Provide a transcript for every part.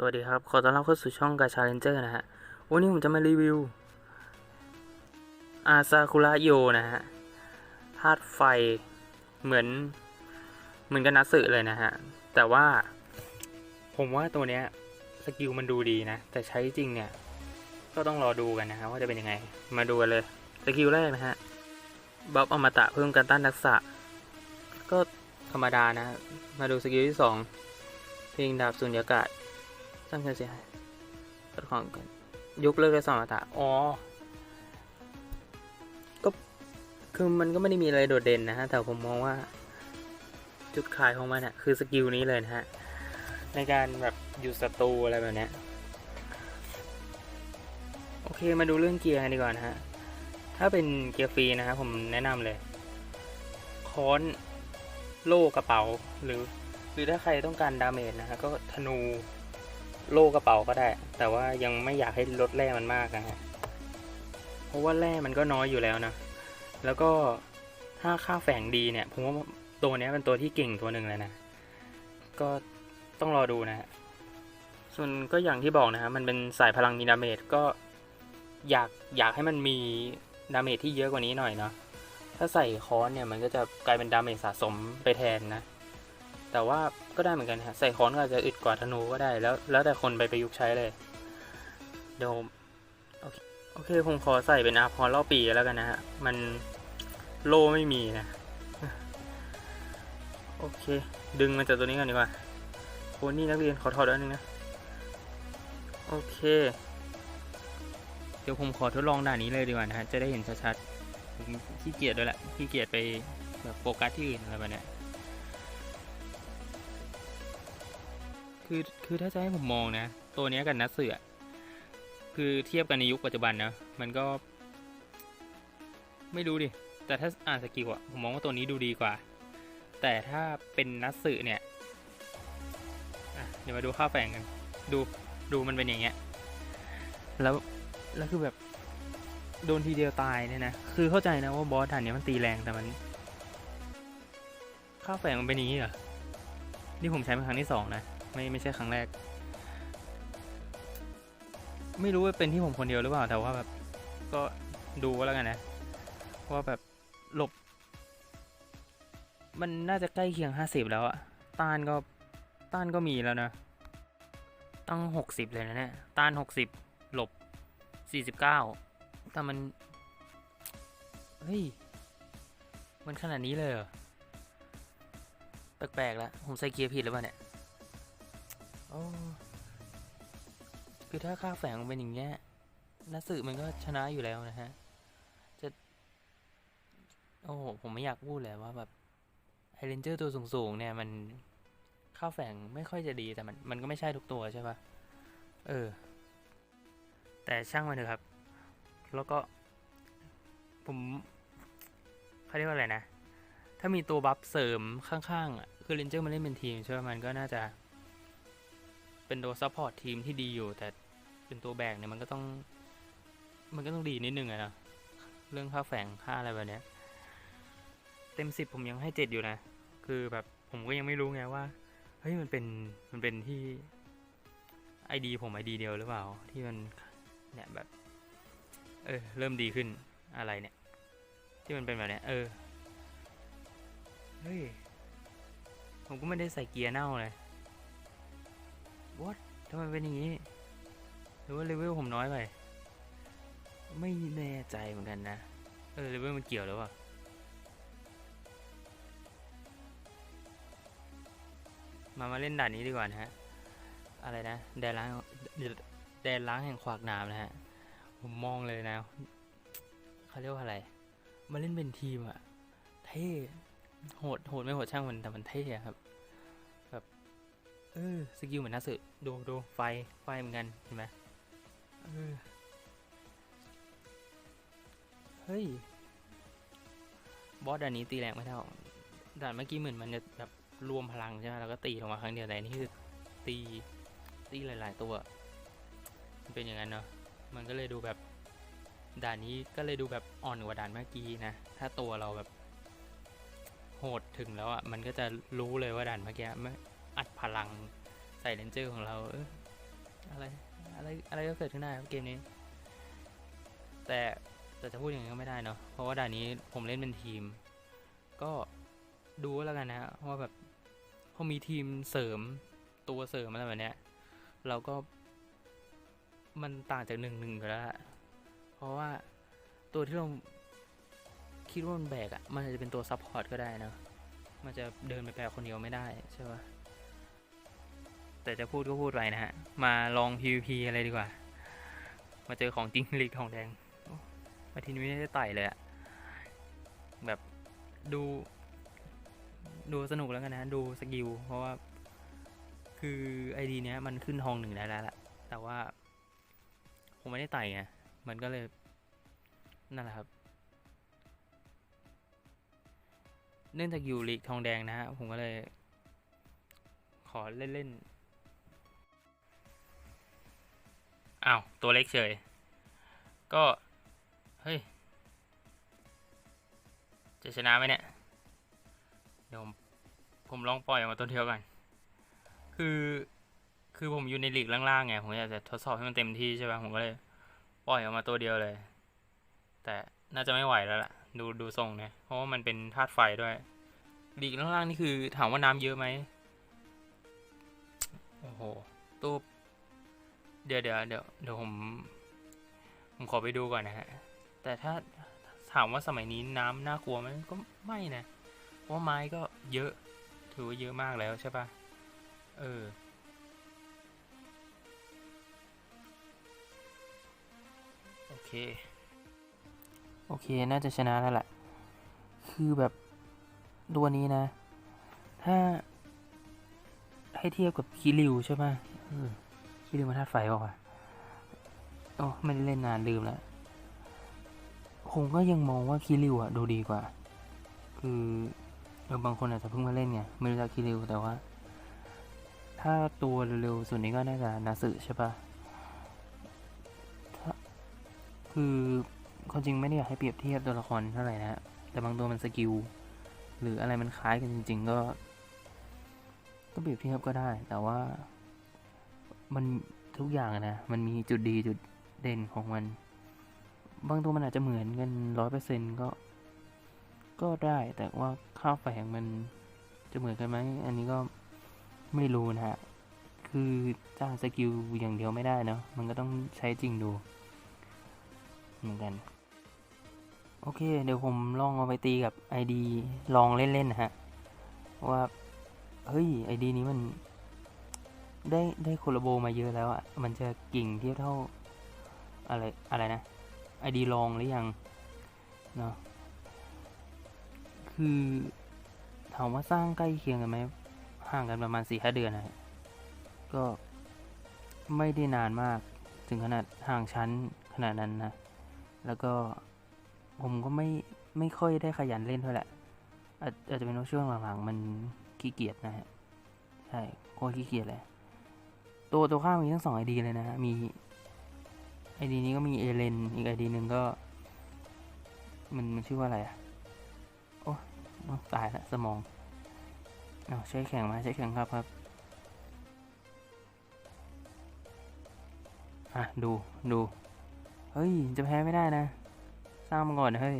สวัสดีครับ ขอต้อนรับเข้าสู่ช่องกาชาเลนเจอร์นะฮะ วันนี้ผมจะมารีวิว อาซาคุระโยนะฮะธาตุไฟ เหมือน เหมือนกันนัสึเลยนะฮะ แต่ว่า ผมว่าตัวเนี้ย สกิลมันดูดีนะ แต่ใช้จริงเนี่ย ก็ต้องรอดูกันนะฮะว่าจะเป็นยังไง มาดูกันเลย สกิลแรกนะฮะ บัฟอมตะเพิ่มการต้านทักษะ ก็ธรรมดานะ มาดูสกิลที่สองเพลงดาบสุญญากาศ สร้างความเสียหายลดของกันยกเลิกได้สองอัตราอ๋อ ก็คือมันก็ไม่ได้มีอะไรโดดเด่นนะฮะ แต่ผมมองว่า จุดขายของมันอะคือสกิลนี้เลยนะฮะ ในการแบบอยู่ศัตรูอะไรแบบเนี้ยโอเค มาดูเรื่องเกียร์กันดีกว่านะฮะ ถ้าเป็นเกียร์ฟรีนะครับผมแนะนำเลย ค้อนโล่กระเป๋าหรือ หรือถ้าใครต้องการดาเมจนะฮะก็ธนู โล่กระเป๋าก็ได้ แต่ว่ายังไม่อยากให้ลดแร่มันมากนะฮะ เพราะว่าแร่มันก็น้อยอยู่แล้วนะ แล้วก็ถ้าค่าแฝงดีเนี่ยผมว่าตัวนี้เป็นตัวที่เก่งตัวหนึ่งเลยนะ ก็ต้องรอดูนะฮะ ส่วนก็อย่างที่บอกนะฮะมันเป็นสายพลังมีดาเมจก็อยากอยากให้มันมีดาเมจที่เยอะกว่านี้หน่อยเนาะ ถ้าใส่คอนเนี่ยมันก็จะกลายเป็นดาเมจสะสมไปแทนนะ แต่ว่า ก็ได้เหมือนกันฮะใส่ค้อนก็อาจจะอึดกว่าธนูก็ได้แล้ว แล้วแต่คนไปประยุกต์ใช้เลยเดี๋ยวโอเคโอเคผมขอใส่เป็นอาพรล่อปีแล้วกันนะฮะ มันโล่ไม่มีนะ โอเค ดึงมาจากตัวนี้กันดีกว่าโคนี่นักเรียนขอถอดอันนึงนะ โอเค เดี๋ยวผมขอทดลองด่านนี้เลยดีกว่านะฮะ จะได้เห็นชัดๆผมขี้เกียจด้วยแหละขี้เกียจไปแบบโฟกัสที่อื่นอะไรแบบนี้ คือคือถ้าจะให้ผมมองนะ ตัวนี้กับนัดเสือคือเทียบกันในยุคปัจจุบันนะมันก็ ไม่รู้ดิ แต่ถ้าอ่านสกิลอะผมมองว่าตัวนี้ดูดีกว่า แต่ถ้าเป็นนัดสือเนี่ยเดี๋ยวมาดูค่าแฝงกัน ดูดูมันเป็นอย่างเงี้ย แล้วแล้วคือแบบโดนทีเดียวตายเนี่ยนะ คือเข้าใจนะว่าบอสด่านเนี้ยมันตีแรงแต่มัน ค่าแฝงมันเป็นอย่างนี้เหรอ นี่ผมใช้เป็นครั้งที่สองนะ ไม่ไม่ใช่ครั้งแรก ไม่รู้ว่าเป็นที่ผมคนเดียวหรือเปล่าแต่ว่าแบบก็ดูก็แล้วกันนะว่าแบบหลบ มันน่าจะใกล้เคียงห้าสิบแล้วอะต้านก็ต้านก็มีแล้วนะตั้งหกสิบเลยนะเนี่ยต้านหกสิบหลบสี่สิบเก้าแต่มันเฮ้ยมันขนาดนี้เลยเหรอแปลกๆแล้วผมใส่เกียร์ผิดหรือเปล่าเนี่ย คือถ้าค่าแฝงเป็นอย่างเงี้ยนัสืบมันก็ชนะอยู่แล้วนะฮะ จะ โอ้โห ผมไม่อยากพูดเลยว่าแบบไฮเรนเจอร์ตัวสูงๆเนี่ยมันค่าแฝงไม่ค่อยจะดีแต่มันมันก็ไม่ใช่ทุกตัวใช่ปะเออ แต่ช่างมันเถอะครับ แล้วก็ ผมเขาเรียกว่าอะไรนะ ถ้ามีตัวบัฟเสริมข้างๆอะ คือเรนเจอร์มันเล่นเป็นทีมใช่ไหมมันก็น่าจะ เป็นตัวซัพพอร์ตทีมที่ดีอยู่แต่เป็นตัวแบกเนี่ยมันก็ต้อง มันก็ต้องดีนิดนึงอะนะเรื่องค่าแฝงค่าอะไรแบบเนี้ย เต็มสิบผมยังให้เจ็ดอยู่นะ คือแบบผมก็ยังไม่รู้ไงว่าเฮ้ยมันเป็นมันเป็นที่ไอดีผมไอดีเดียวหรือเปล่า ที่มันเนี่ยแบบ เออเริ่มดีขึ้นอะไรเนี่ย ที่มันเป็นแบบเนี้ยเออเฮ้ยผมก็ไม่ได้ใส่เกียร์เน่าเลย what ทำไมเป็นอย่างนี้ หรือว่าเลเวลผมน้อยไป ไม่แน่ใจเหมือนกันนะ เออเลเวลมันเกี่ยวหรือเปล่ามามาเล่นด่านนี้ดีกว่านะฮะ อะไรนะ แดนล้างแดนล้างแห่งขวากนามนะฮะ ผมมองเลยนะ เขาเรียกว่าอะไร มาเล่นเป็นทีมอะเท่ โหด โหดไม่โหดช่างมันแต่มันเท่ครับ ออสกิลเหมือนนักสืบดูดูไฟไฟเหมือนกันเห็นไหมเออเฮ้ยบอสด่านนี้ตีแรงไม่เท่าด่านเมื่อกี้เหมือนมันจะแบบรวมพลังใช่ไหมแล้วก็ตีลงมาครั้งเดียวแต่นนี่คือตีตีหลาย ๆ ตัวมันเป็นอย่างนั้นเนาะมันก็เลยดูแบบด่านนี้ก็เลยดูแบบอ่อนกว่าด่านเมื่อกี้นะถ้าตัวเราแบบโหดถึงแล้วอะ่ะมันก็จะรู้เลยว่าด่านเมื่อกี้ไม่ อัดพลังใส่เลนเจอร์ของเราเอออะไรอะไรอะไรก็เกิดขึ้นได้เกมนี้ แต่แต่จะพูดอย่างนี้ก็ไม่ได้เนาะเพราะว่าด่านนี้ผมเล่นเป็นทีม ก็ดูแล้วกันนะว่าแบบพอมีทีมเสริมตัวเสริมอะไรแบบเนี้ยเราก็มันต่างจากหนึ่งหนึ่งอยู่แล้วเพราะว่าตัวที่เราคิดว่ามันแบกอะมันอาจจะเป็นตัวซัพพอร์ตก็ได้เนะ มันจะเดินไปแบกคนเดียวไม่ได้ใช่ปะ แต่จะพูดก็พูดไปนะฮะ มาลอง PVP อะไรดีกว่า มาเจอของจริงลีกทองแดงมาทีนี้ไม่ได้ไต่เลยอะแบบดู ดูสนุกแล้วกันนะ ดูสกิล เพราะว่า คือไอดีเนี้ยมันขึ้นทองหนึ่งได้แล้วแหละแต่ว่าผมไม่ได้ไต่ไงมันก็เลย นั่นแหละครับ เนื่องจากอยู่ลีกทองแดงนะฮะ ผมก็เลย ขอเล่น ๆ อ้าวตัวเล็กเฉย ก็ เฮ้ย จะชนะไหมเนี่ย เดี๋ยวผมผมลองปล่อยออกมาตัวเดียวกัน คือ คือผมอยู่ในหลีกล่างๆไง ผมอยากจะทดสอบให้มันเต็มที่ใช่ไหมผมก็เลย ปล่อยออกมาตัวเดียวเลย แต่น่าจะไม่ไหวแล้วล่ะ ดูดูทรงเนี่ยเพราะว่ามันเป็นธาตุไฟด้วยหลีกล่างๆนี่คือถามว่าน้ำเยอะไหมโอ้โหตู้ เดี๋ยวเดี๋ยวเดี๋ยวเดี๋ยวผม ผมขอไปดูก่อนนะฮะ แต่ถ้าถามว่าสมัยนี้น้ำน่ากลัวไหมก็ไม่นะ เพราะไม้ก็เยอะ ถือว่าเยอะมากแล้วใช่ปะเออ โอเค โอเค น่าจะชนะแล้วแหละ คือแบบตัวนี้นะ ถ้าให้เทียบกับคิริวใช่ไหม คิริวมันธาตุไฟเปล่าวะโอ้ไม่ได้เล่นนานลืมแล้วผมก็ยังมองว่าคิริวอะดูดีกว่า คือเออบางคนอาจจะเพิ่งมาเล่นไงไม่รู้จักคิริวแต่ว่า ถ้าตัวเร็วๆส่วนนี้ก็น่าจะนาสึใช่ปะคือความจริงไม่ได้อยากให้เปรียบเทียบตัวละครเท่าไหร่นะฮะแต่บางตัวมันสกิลหรืออะไรมันคล้ายกันจริง ๆ ก็ ก็เปรียบเทียบก็ได้ แต่ว่า มันทุกอย่างนะ มันมีจุดดีจุดเด่นของมัน บางตัวมันอาจจะเหมือนกันร้อยเปอร์เซ็นก็ ก็ได้ แต่ว่าค่าแฝงมันจะเหมือนกันไหม อันนี้ก็ไม่รู้นะฮะ คือจ้างสกิลอย่างเดียวไม่ได้เนาะ มันก็ต้องใช้จริงดู เหมือนกัน โอเค เดี๋ยวผมลองเอาไปตีกับ ID ลองเล่นๆนะฮะ ว่า เฮ้ย ID นี้มัน ได้ได้โคลโบมาเยอะแล้วอะ่ะ มันจะกิ่งเทียบเท่า อะไร อะไรนะ ID ลองหรือยัง เนาะคือ ถามว่าสร้างใกล้เคียงกันไหมห่างกันประมาณสี่ห้าเดือนนะฮะก็ไม่ได้นานมาก ถึงขนาดห่างชั้นขนาดนั้นนะ แล้วก็ผมก็ไม่ไม่ค่อยได้ขยันเล่นเท่าไหร่อาจจะเป็นเพราะช่วงหลังๆมันขี้เกียจนะฮะ ใช่โคตรขี้เกียจเลย ตัวตัวข้ามมีทั้งสองไอดีเลยนะฮะ มีไอดีนี้ก็มีเอเลนอีกไอดีหนึ่งก็ มันมันชื่อว่าอะไรอะโอ้ตายละสมองเอาใช้แข่งมาใช้แข่งครับครับอะดูดูเฮ้ย จะแพ้ไม่ได้นะ สร้างมาก่อนเฮ้ย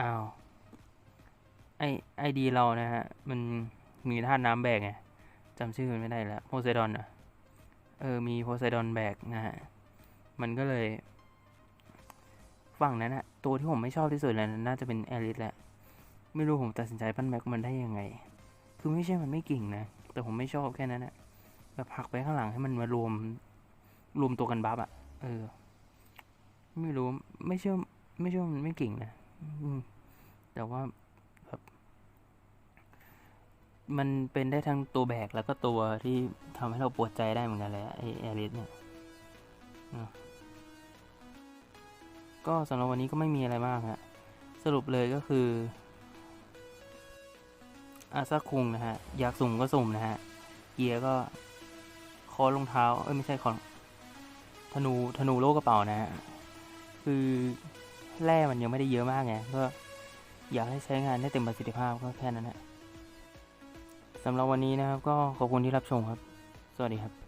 อ้าว ไอไอดีเรานะฮะ มันมีธาตุน้ำแบกไงจำชื่อมันไม่ได้แล้วโพไซดอนอะ เออ มีโพไซดอนแบกนะฮะ มันก็เลย ฝั่งนั้นอะตัวที่ผมไม่ชอบที่สุดเลยน่าจะเป็นแอริสแหละ ไม่รู้ผมตัดสินใจปั้นแม็กมันได้ยังไง คือไม่ใช่มันไม่เก่งนะ แต่ผมไม่ชอบแค่นั้นอะแบบผลักไปข้างหลังให้มันมารวม รวมตัวกันบัฟอะเออ ไม่รู้ ไม่เชื่อ ไม่เชื่อมันไม่เก่งนะ อืม แต่ว่า มันเป็นได้ทั้งตัวแบกแล้วก็ตัวที่ทำให้เราปวดใจได้เหมือนกันเลยอะไอแอริสเนี่ยนะก็สำหรับวันนี้ก็ไม่มีอะไรมากฮะ สรุปเลยก็คือ อาซาคุงนะฮะ อยากสุ่มก็สุ่มนะฮะ เกียร์ก็คอรองเท้า เอ้ยไม่ใช่คอธนูธนูโลกกระเป๋านะฮะ คือแร่มันยังไม่ได้เยอะมากไง ก็อยากให้ใช้งานได้เต็มประสิทธิภาพก็แค่นั้นแหละ สำหรับวันนี้นะครับ ก็ขอบคุณที่รับชมครับ สวัสดีครับ